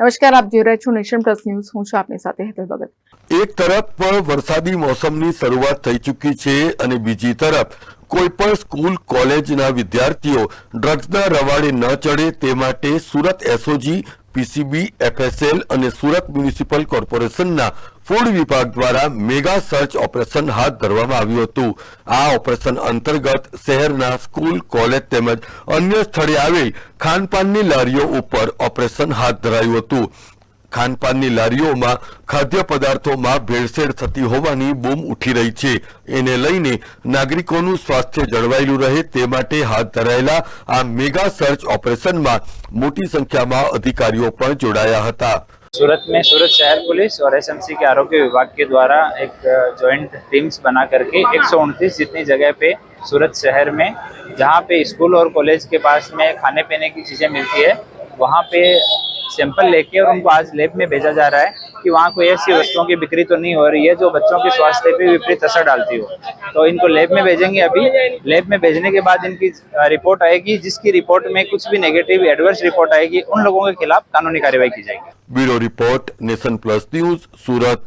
નમસ્કાર, આપ જોઈ રહ્યા છો નેશન પ્લસ ન્યૂઝ. હું છું આપની સાથે હેતલ ભગત. એક તરફ પણ વરસાદી મોસમની શરૂઆત થઈ ચૂકી છે અને બીજી તરફ કોઈ પણ સ્કૂલ, કોલેજના વિદ્યાર્થીઓ ડ્રગ્સના રવાડે ન ચડે તે માટે સુરત એસઓજી પીસીબી, એફએસએલ અને સુરત મ્યુનિસિપલ કોર્પોરેશનના ફૂડ વિભાગ દ્વારા મેગા સર્ચ ઓપરેશન હાથ ધરવામાં આવ્યું હતું. આ ઓપરેશન અંતર્ગત શહેરના સ્કૂલ, કોલેજ તેમજ અન્ય સ્થળે આવેલ ખાનપાનની લારીઓ ઉપર ઓપરેશન હાથ ધરાયું હતું. ખાનપાનની લારીઓમાં ખાદ્ય પદાર્થોમાં ભેળસેળ થતી હોવાની બૂમ ઉઠી રહી છે એને લઈને નાગરિકોનું સ્વાસ્થ્ય જળવાયેલું રહે તે માટે હાથ ધરાયેલા આ મેગા સર્ચ ઓપરેશનમાં મોટી સંખ્યામાં અધિકારીઓ પણ જોડાયા હતા सूरत में सूरत शहर पुलिस और एसएमसी के आरोग्य विभाग के द्वारा एक जॉइंट टीम्स बना करके एक जितनी जगह पे सूरत शहर में जहाँ पे स्कूल और कॉलेज के पास में खाने पीने की चीज़ें मिलती है वहाँ पे सैंपल लेके और उनको आज लैब में भेजा जा रहा है कि वहाँ कोई ऐसी वस्तुओं की बिक्री तो नहीं हो रही है जो बच्चों के स्वास्थ्य पे विपरीत असर डालती हो। तो इनको लैब में भेजेंगे अभी। लैब में भेजने के बाद इनकी रिपोर्ट आएगी, जिसकी रिपोर्ट में कुछ भी नेगेटिव एडवर्स रिपोर्ट आएगी, उन लोगों के खिलाफ कानूनी कार्यवाही की जाएगी। Bureau report, nation plus news, Surat.